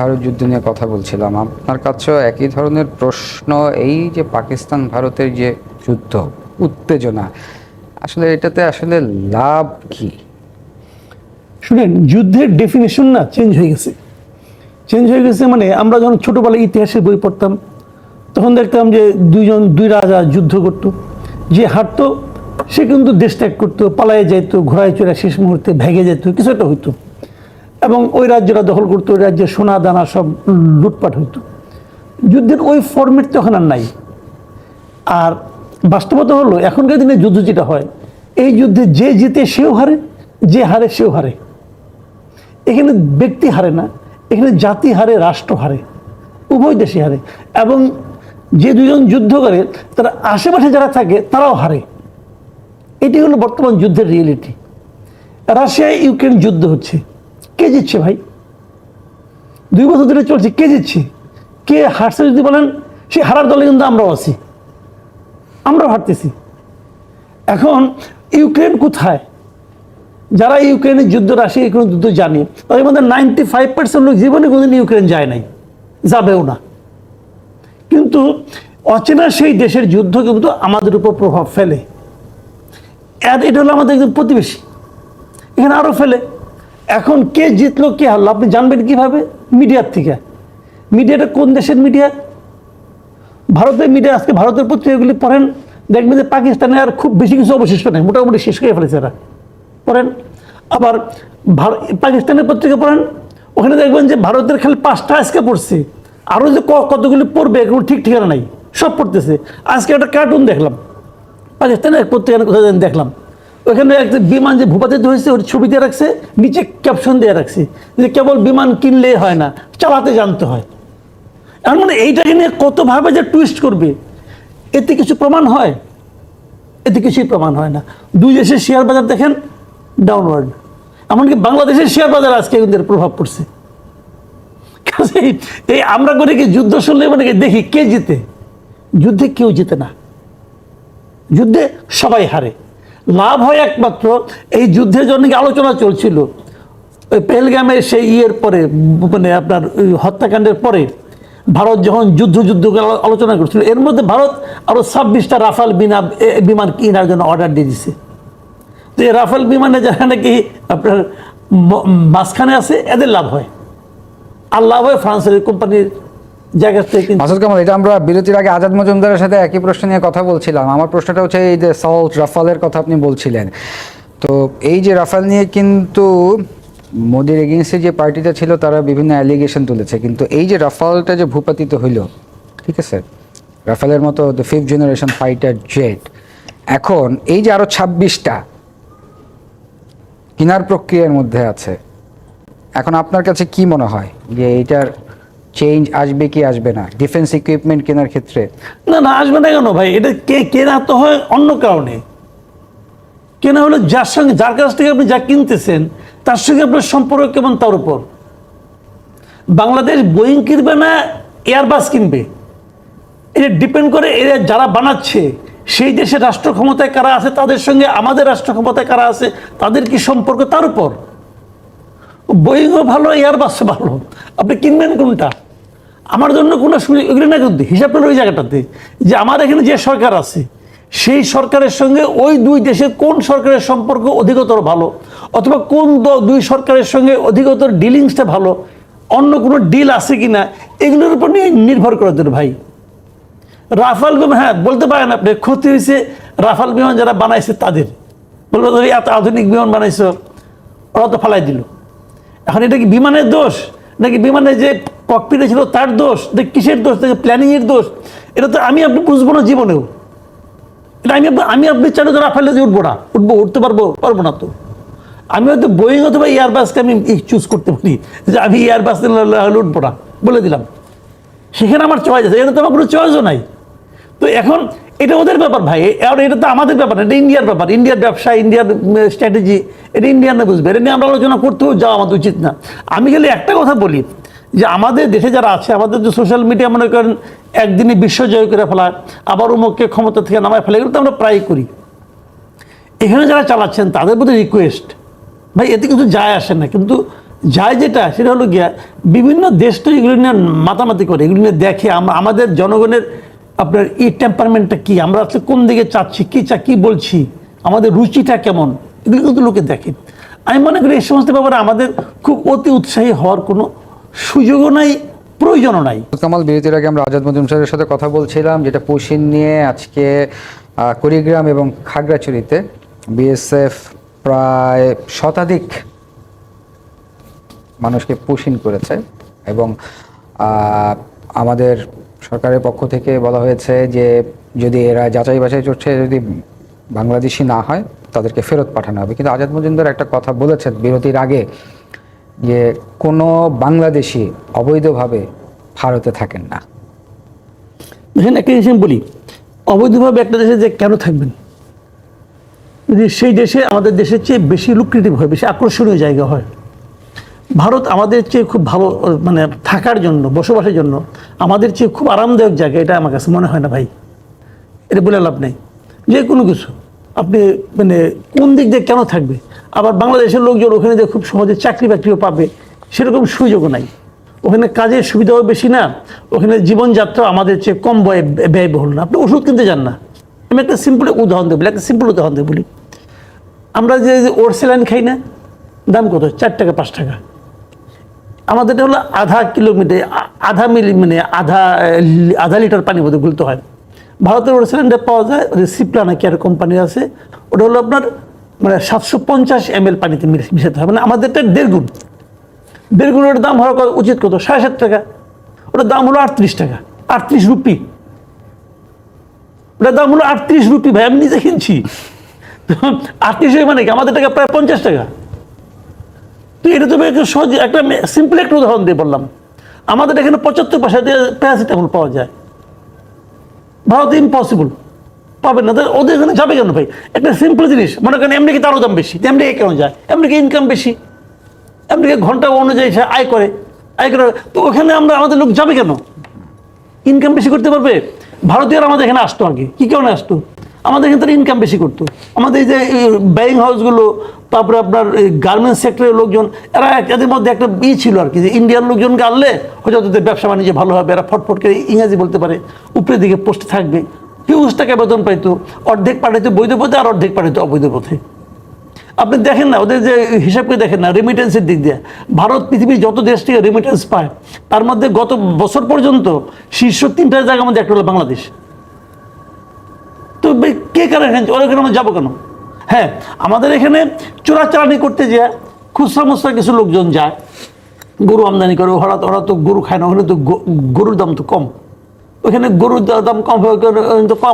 ভারত যুদ্ধ নিয়ে কথা বলছিলাম। আপনার কাছেও একই ধরনের প্রশ্ন, এই যে পাকিস্তান ভারতের যে যুদ্ধ, উত্তেজনা, আসলে এটাতে আসলে লাভ কি? শুনেন, যুদ্ধের ডেফিনেশন না চেঞ্জ হয়ে গেছে। চেঞ্জ হয়ে গেছে মানে আমরা যখন ছোটোবেলায় ইতিহাসের বই পড়তাম, তখন দেখতাম যে দুইজন, দুই রাজা যুদ্ধ করতো। যে হারতো, সে কিন্তু দেশ ত্যাগ করতো, পালায়ে যেত ঘোড়ায় চড়ে শেষ মুহূর্তে ভেঙে যেত, কিছু একটা হইতো। এবং ওই রাজ্যটা দখল করতো, ওই রাজ্যে সোনা, দানা সব লুটপাট হইতো। যুদ্ধের ওই ফর্মেট তো এখন আর নাই। আর বাস্তবতা হলো, এখনকার দিনে যুদ্ধ যেটা হয়, এই যুদ্ধে যে জিতে সেও হারে, যে হারে সেও হারে। এখানে ব্যক্তি হারে না, এখানে জাতি হারে, রাষ্ট্র হারে, উভয় দেশে হারে। এবং যে দুজন যুদ্ধ করে, তারা আশেপাশে যারা থাকে, তারাও হারে। এটি হলো বর্তমান যুদ্ধের রিয়েলিটি রাশিয়া ইউক্রেন যুদ্ধ হচ্ছে। কে জিতছে ভাই? দুই বছর ধরে চলছে, কে জিতছে? কে হারছে যদি বলেন, সে হারার দলে কিন্তু আমরাও আছি। আমরাও হারতেছি। এখন ইউক্রেন কোথায়? যারা ইউক্রেনের যুদ্ধ রাশিয়া ইউক্রেন যুদ্ধ জানে, তাদের মধ্যে নাইনটি ফাইভ পার্সেন্ট লোক জীবনে কোনোদিন ইউক্রেন যায় নাই, যাবেও না। কিন্তু অচেনা সেই দেশের যুদ্ধ কিন্তু আমাদের উপর প্রভাব ফেলে। এটা হলো আমাদের একজন প্রতিবেশী। এখানে আরও ফেলে। এখন কে জিতলো, কে হারলো, আপনি জানবেন কীভাবে? মিডিয়ার থেকে। মিডিয়াটা কোন দেশের মিডিয়া? ভারতের মিডিয়া, আজকে ভারতের পত্রিকাগুলি পড়েন, দেখবেন যে পাকিস্তানে আর খুব বেশি কিছু অবশিষ্ট নেই, মোটামুটি শেষ করে ফেলেছে এরা। পড়েন, আবার ভার- পাকিস্তানের পত্রিকা পড়েন, ওখানে দেখবেন যে ভারতের খালি পাঁচটা আজকে পড়ছে। আরও যে কতগুলি পড়বে, এগুলো ঠিক ঠিকানা নাই, সব পড়তেছে। আজকে একটা কার্টুন দেখলাম, পাকিস্তানের এক পত্রিকা কোথায় দেখলাম। ওখানে একটা বিমান যে ভূপাতিত হয়েছে, ওর ছবি দিয়ে রাখছে, নিচে ক্যাপশন দিয়ে রাখছে, যে কেবল বিমান কিনলে হয় না, চালাতে জানতে হয়। এমন মানে এইটাকে নিয়ে কতভাবে যে টুইস্ট করবে। এতে কিছু প্রমাণ হয়? এতে কিছুই প্রমাণ হয় না। দুই দেশের শেয়ার বাজার দেখেন ডাউনওয়ার্ড এমনকি বাংলাদেশের শেয়ার বাজার আজকে এর প্রভাব পড়ছে। এই আমরা করে কি, যুদ্ধ শুনলে মানে দেখি কে জিতে। যুদ্ধে কেউ জিতে না। যুদ্ধে সবাই হারে। লাভ হয় একমাত্র এই যুদ্ধের জন্য আলোচনা চলছিল? ওই পেহেলগামের সেই ইয়ের পরে মানে আপনার ওই হত্যাকাণ্ডের পরে ভারত যখন যুদ্ধ যুদ্ধ আলোচনা করছিল, এর মধ্যে ভারত আরও ছাব্বিশটা রাফাল বিনা বিমান কেনার জন্য অর্ডার দিয়ে দিছে। তো এই রাফাল বিমানে যারা নাকি আপনার মাঝখানে আছে, এদের লাভ হয়। আর লাভ হয় ফ্রান্সের কোম্পানির জায়গা থেকে মাসুদ কামাল, এটা আমরা বিরতির আগে আজাদ মজুমদারের সাথে একই প্রশ্ন নিয়ে কথা বলছিলাম। আমার প্রশ্নটা হচ্ছে এই যে সল্ট রাফালের কথা আপনি বলছিলেন। তো এই যে রাফাল নিয়ে কিন্তু মোদির এগেনস্টে যে পার্টিটা ছিল, তারা বিভিন্ন অ্যালিগেশন তুলেছে। কিন্তু এই যে রাফালটা যে ভূপাতিত হইল, ঠিক আছে? রাফালের মতো the fifth generation fighter jet এখন এই যে আরও ছাব্বিশটা কেনার প্রক্রিয়ার মধ্যে আছে, এখন আপনার কাছে কি মনে হয় যে এইটার চেঞ্জ আসবে কি আসবে না? ডিফেন্স ইকুইপমেন্ট কেনার ক্ষেত্রে। না না, আসবে না কেন ভাই? এটা কে কেনা তো হয় অন্য কারণে। কেনা হলো যার সঙ্গে, যার কাছ থেকে আপনি যা কিনতেছেন, তার সঙ্গে আপনার সম্পর্ক কেমন তার উপর? বাংলাদেশ বোয়িং কিনবে না এয়ারবাস কিনবে? এটা ডিপেন্ড করে এরা যারা বানাচ্ছে, সেই দেশের রাষ্ট্র ক্ষমতায় কারা আছে, তাদের সঙ্গে আমাদের রাষ্ট্র ক্ষমতায় কারা আছে, তাদের কি সম্পর্ক তার উপর? বোয়িংও ভালো এয়ারবাসও ভালো। আপনি কিনবেন কোনটা? আমার জন্য কোনো সুযোগ এগুলো না কিন্তু হিসাব পেল ওই জায়গাটাতে। যে আমার এখানে যে সরকার আছে, সেই সরকারের সঙ্গে ওই দুই দেশের কোন সরকারের সম্পর্ক অধিকতর ভালো, অথবা কোন দুই সরকারের সঙ্গে অধিকতর ডিলিংসটা ভালো, অন্য কোনো ডিল আছে কি না এগুলোর উপর নিয়ে নির্ভর করে তোর ভাই। রাফাল বিমান হ্যাঁ বলতে পারেন আপনি, ক্ষতি হয়েছে রাফাল বিমান যারা বানাইছে তাদের। বলব তুমি এত আধুনিক বিমান বানাইছো, ওরা তো ফালাই দিল। এখন এটা কি বিমানের দোষ? নাকি বিমানের যে ককপিটে ছিল তার দোষ নাকি কিসের দোষ নাকি প্ল্যানিংয়ের দোষ, এটা তো আমি আপনি বুঝব না জীবনেও। এটা আমি আমি আপনি চাইলে তো রাফালে দিয়ে উঠবো না। উঠবো, উঠতে পারব পারব না তো। আমি হয়তো বোয়িং অথবা এয়ারবাসকে আমি চুজ করতে পারি, যে আমি এয়ারবাস উঠবো না, বলে দিলাম। সেখানে আমার চয়েস আছে এটা তো আমার কোনো চয়েসও নাই। তো এখন এটা ওদের ব্যাপার ভাই আর এটা তো আমাদের ব্যাপার এটা ইন্ডিয়ার ব্যাপার। ইন্ডিয়ার ব্যবসা ইন্ডিয়ার স্ট্র্যাটেজি এটা ইন্ডিয়ানরা বুঝবে। এটা নিয়ে আমরা আলোচনা করতেও যাওয়া আমাদের উচিত না। আমি খালি একটা কথা বলি যে আমাদের দেশে যারা আছে, আমাদের যে সোশ্যাল মিডিয়া মনে করেন একদিনে বিশ্ব জয় করে ফেলা আবার উমুককে ক্ষমতা থেকে নামায় ফেলা, এগুলো তো আমরা প্রায় করি। এখানে যারা চালাচ্ছেন, তাদের প্রতি রিকোয়েস্ট ভাই, এতে কিছু যায় আসে না। কিন্তু যায় যেটা, সেটা হলো গিয়া, বিভিন্ন দেশ তো এগুলো নিয়ে মাতামাতি করে, এগুলো নিয়ে দেখে আমাদের জনগণের আপনার এই টেম্পারমেন্টটা কী? আমরা আসলে কোন দিকে চাচ্ছি, কি চা, কী বলছি? আমাদের রুচিটা কেমন? এগুলো কিন্তু লোকে দেখে। আমি মনে করি এই সমস্ত ব্যাপারে আমাদের খুব অতি উৎসাহী হওয়ার কোনো সুযোগও নাই, প্রয়োজনও নাই। কামাল, বিরতির আগে আমরা আজাদ মজুমদারের সাথে কথা বলছিলাম, যেটা পুশিন নিয়ে আজকে কুড়িগ্রাম এবং খাগড়াছড়িতে বিএসএফ প্রায় শতাধিক মানুষকে পুশিন করেছে এবং আমাদের সরকারের পক্ষ থেকে বলা হয়েছে যে যদি এরা যাচাই বাছাই চড়ছে, যদি বাংলাদেশি না হয়, তাদেরকে ফেরত পাঠানো হবে। কিন্তু আজাদ মজুমদার একটা কথা বলেছেন বিরতির আগে। যে কোনো বাংলাদেশি অবৈধভাবে ভারতে থাকেন না। দেখেন একটা জিনিস আমি বলি, অবৈধভাবে একটা দেশে যে কেন থাকবেন? যদি সেই দেশে, আমাদের দেশের চেয়ে বেশি লুক্রেটিভ হয়, বেশি আকর্ষণীয় জায়গা হয়। ভারত আমাদের চেয়ে খুব ভালো মানে থাকার জন্য, বসবাসের জন্য আমাদের চেয়ে খুব আরামদায়ক জায়গা, এটা আমার কাছে মনে হয় না ভাই। এটা বলে লাভ নেই। যে কোনো কিছু। আপনি মানে কোন দিক দিয়ে কেন থাকবে? আবার বাংলাদেশের লোকজন ওখানে যে খুব সহজে চাকরি বাকরিও পাবে, সেরকম সুযোগও নাই। ওখানে কাজের সুবিধাও বেশি না, ওখানে জীবনযাত্রা আমাদের চেয়ে কম ব্যয়, ব্যয়বহুল না। আপনি ওষুধ কিনতে যান না। আমি একটা সিম্পল উদাহরণ দেবো, একটা সিম্পল উদাহরণ দেবো বলি। আমরা যে যে ওর স্যালাইন খাই না, দাম কত? চার টাকা, পাঁচ টাকা। আমাদের হলো আধা কিলোমিটার, আধা মিলি মানে আধা আধা লিটার পানি বোধহয় গুলতে হয়। ভারতের ওর সিলিন্ডার পাওয়া যায়, ওই সিপ্লা নাকি আর কোম্পানি আছে, ওটা হলো আপনার মানে সাতশো পঞ্চাশ এম এল পানিতে মিশ- মিশাতে হয়। মানে আমাদেরটা দেড় গুণ দেড় গুণের দাম হওয়ার উচিত কত? সাড়ে সাত টাকা। ওটার দাম হলো আটত্রিশ টাকা। আটত্রিশ রুপি। ওটার দাম হলো আটত্রিশ রুপি, ভাই, আমি নিজে কিনছি। আটত্রিশ মানে কি? আমাদের টাকা প্রায় পঞ্চাশ টাকা। তো এটা তো একটা সহজ, একটা সিম্পল একটা উদাহরণ দিয়ে বললাম। আমাদের এখানে পঁচাত্তর পয়সা দিয়ে প্যারাসিটামল পাওয়া যায়। ভারতে ইম্পসিবল পাবেন না। ওদের এখানে যাবে কেন ভাই? একটা সিম্পল জিনিস। মনে করেন আমেরিকা তারও দাম বেশি। আমেরিকা কেন যায়? আমেরিকা ইনকাম বেশি। আমেরিকা ঘণ্টা অনুযায়ী সে আয় করে। আয় করে। তো ওখানে আমরা, আমাদের লোক যাবে কেন? ইনকাম বেশি করতে পারবে? ভারতীয়রা আমাদের এখানে আসতো আগে কি কারণে আসতো? আমাদের এখানে তারা ইনকাম বেশি করতো। আমাদের যে ব্যাংক হাউসগুলো তারপরে আপনার গার্মেন্টস সেক্টরের লোকজন, এরা এদের মধ্যে একটা ই ছিল আর কি, যে ইন্ডিয়ান লোকজনকে আনলে হয়তো ওদের ব্যবসা বাণিজ্য ভালো হবে, এরা ফটফট করে ইংরেজি বলতে পারে, উপরের দিকে পোস্টে থাকবে। হিউজ টাকা বেতন পাইতো, অর্ধেক পাঠাইতো বৈধ পথে আর অর্ধেক পাঠাইতো অবৈধ পথে। আপনি দেখেন না, ওদের যে হিসাব করে দেখেন না রেমিটেন্সের দিক দিয়ে। ভারত পৃথিবীর যত দেশ থেকে রেমিটেন্স পায়, তার মধ্যে গত বছর পর্যন্ত শীর্ষ তিনটা জায়গার মধ্যে একটা হলো বাংলাদেশ। কে কারণ ওখানে আমরা যাব কেন? হ্যাঁ আমাদের এখানে চোরাচালানি করতে যে খুচরা মুচরা কিছু লোকজন যায়। গরু আমদানি করে, ওরা ওরা তো গরু খায় না, ওখানে তো গরুর দাম তো কম। ওখানে গরুর দাম কম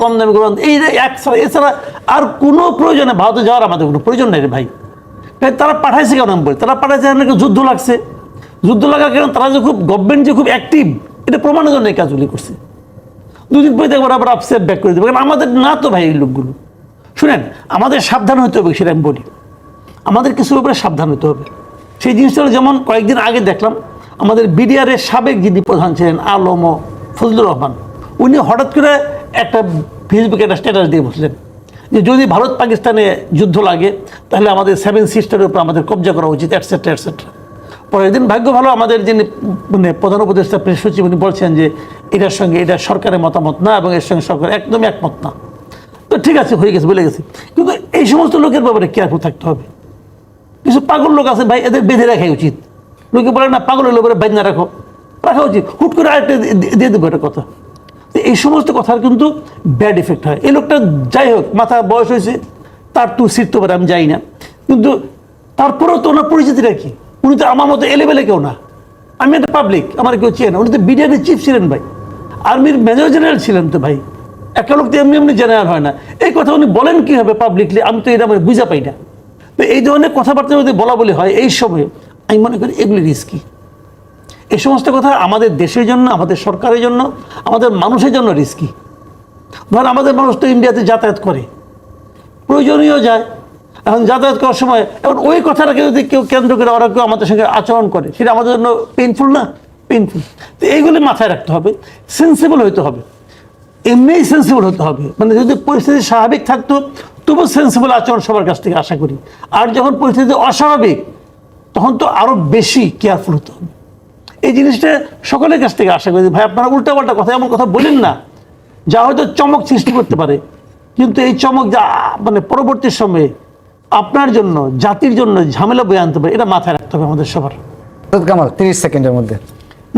কম দামে গরু এই যে এক এছাড়া আর কোনো প্রয়োজনে ভারতে যাওয়ার আমাদের কোনো প্রয়োজন নেই রে ভাই। তারা পাঠাইছে কেন বলি? তারা পাঠাইছে নাকি যুদ্ধ লাগছে। যুদ্ধ লাগার কারণে তারা যে খুব গভর্নমেন্ট যে খুব অ্যাক্টিভ এটা প্রমাণের জন্য এই কাজগুলি করছে। দুদিন পরে দেখব আবার আপসেট ব্যাক করে দেবে। কারণ আমাদের না তো ভাই এই লোকগুলো। শুনেন, আমাদের সাবধান হতে হবে, সেটা আমি বলি। আমাদের কিছু ব্যাপারে সাবধান হতে হবে। সেই জিনিসটা যেমন কয়েকদিন আগে দেখলাম, আমাদের বিডিআরের সাবেক যিনি প্রধান ছিলেন, আলম ও ফজলুর রহমান, উনি হঠাৎ করে একটা ফেসবুকে একটা স্ট্যাটাস দিয়ে বসলেন। যে যদি ভারত পাকিস্তানে যুদ্ধ লাগে, তাহলে আমাদের সেভেন সিস্টারের উপর আমাদের কবজা করা উচিত অ্যাটসেট্রা অ্যাটসেট্রা পরের দিন ভাগ্য ভালো, আমাদের যিনি মানে প্রধান উপদেষ্টা, প্রেস সচিব, উনি বলছেন যে এটার সঙ্গে এটা সরকারের মতামত না এবং এর সঙ্গে সরকার একদমই একমত না। তো ঠিক আছে, হয়ে গেছে, বলে গেছে। কিন্তু এই সমস্ত লোকের ব্যাপারে কেয়ারফুল থাকতে হবে। কিছু পাগল লোক আছে ভাই, এদের বেঁধে রাখাই উচিত। লোকে বলে, না পাগল হলে বলে না রাখো। রাখা উচিত। হুট করে আরেকটা দিয়ে- দেবো একটা কথা। এই সমস্ত কথার কিন্তু ব্যাড এফেক্ট হয়। এই লোকটা যাই হোক, মাথা বয়স হয়েছে, তার তো সিটতে পারে আমি যাই না। কিন্তু তারপরেও তো ওনার পরিচিতিটা কি? উনি তো আমার মতো এলেবেলে কেউ না। আমি একটা পাবলিক আমার কেউ চেয়ে না। উনি তো বিডিআরের চিফ ছিলেন ভাই। আর্মির মেজর জেনারেল ছিলেন তো ভাই। একটা লোক তো এমনি এমনি জেনারেল হয় না। এই কথা উনি বলেন কীভাবে পাবলিকলি আমি তো এটা মানে বুঝা পাই না। তো এই ধরনের কথাবার্তা যদি বলা বলি হয়, এই সময়ে আমি মনে করি এগুলি রিস্কি এই সমস্ত কথা আমাদের দেশের জন্য, আমাদের সরকারের জন্য, আমাদের মানুষের জন্য রিস্কি ধর আমাদের মানুষ তো ইন্ডিয়াতে যাতায়াত করে। প্রয়োজনীয় যায়। এখন যাতায়াত করার সময়, এখন ওই কথাটাকে যদি কেউ কেন্দ্র করে ওরা কেউ আমাদের সঙ্গে আচরণ করে, সেটা আমাদের জন্য পেইনফুল না? পেইনফুল তো এইগুলি মাথায় রাখতে হবে। সেন্সিবল হইতে হবে। এমনিই সেন্সিবল হতে হবে। মানে যদি পরিস্থিতি স্বাভাবিক থাকতো, তবু সেন্সিবল আচরণ সবার কাছ থেকে আশা করি। আর যখন পরিস্থিতি অস্বাভাবিক, তখন তো আরও বেশি কেয়ারফুল হতে হবে। এই জিনিসটা সকলের কাছ থেকে আশা করি। ভাই, আপনারা উল্টাপাল্টা কথা, এমন কথা বলেন না। যা হয়তো চমক সৃষ্টি করতে পারে। কিন্তু এই চমক যা মানে পরবর্তী সময়ে আপনার জন্য, জাতির জন্য ঝামেলা বয়ে আনতে পারে, এটা মাথায় রাখতে হবে আমাদের সবার। কামাল, তিরিশ সেকেন্ডের মধ্যে।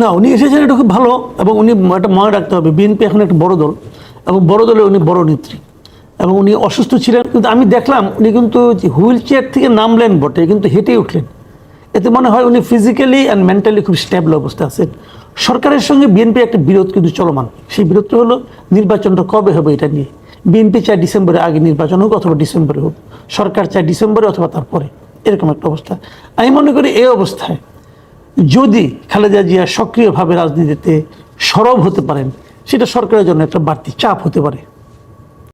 না, উনি এসেছেন এটা খুব ভালো, এবং উনি একটা মনে রাখতে হবে। বিএনপি এখন একটা বড় দল, এবং বড় দলে উনি বড় নেত্রী, এবং উনি অসুস্থ ছিলেন, কিন্তু আমি দেখলাম উনি কিন্তু হুইল চেয়ার থেকে নামলেন বটে, কিন্তু হেঁটে উঠলেন। এতে মনে হয় উনি ফিজিক্যালি অ্যান্ড মেন্টালি খুব স্টেবল অবস্থা আছেন। সরকারের সঙ্গে বিএনপি একটা বিরোধ কিন্তু চলমান। সেই বিরোধটা হলো, নির্বাচনটা কবে হবে এটা নিয়ে? বিএনপি চায় ডিসেম্বরে আগে নির্বাচন হোক অথবা ডিসেম্বরে হোক। সরকার চায় ডিসেম্বরে অথবা তারপরে, এরকম একটা অবস্থা। আমি মনে করি এই অবস্থায় যদি খালেদা জিয়া সক্রিয়ভাবে রাজনীতিতে সরব হতে পারেন, সেটা সরকারের জন্য একটা বাড়তি চাপ হতে পারে।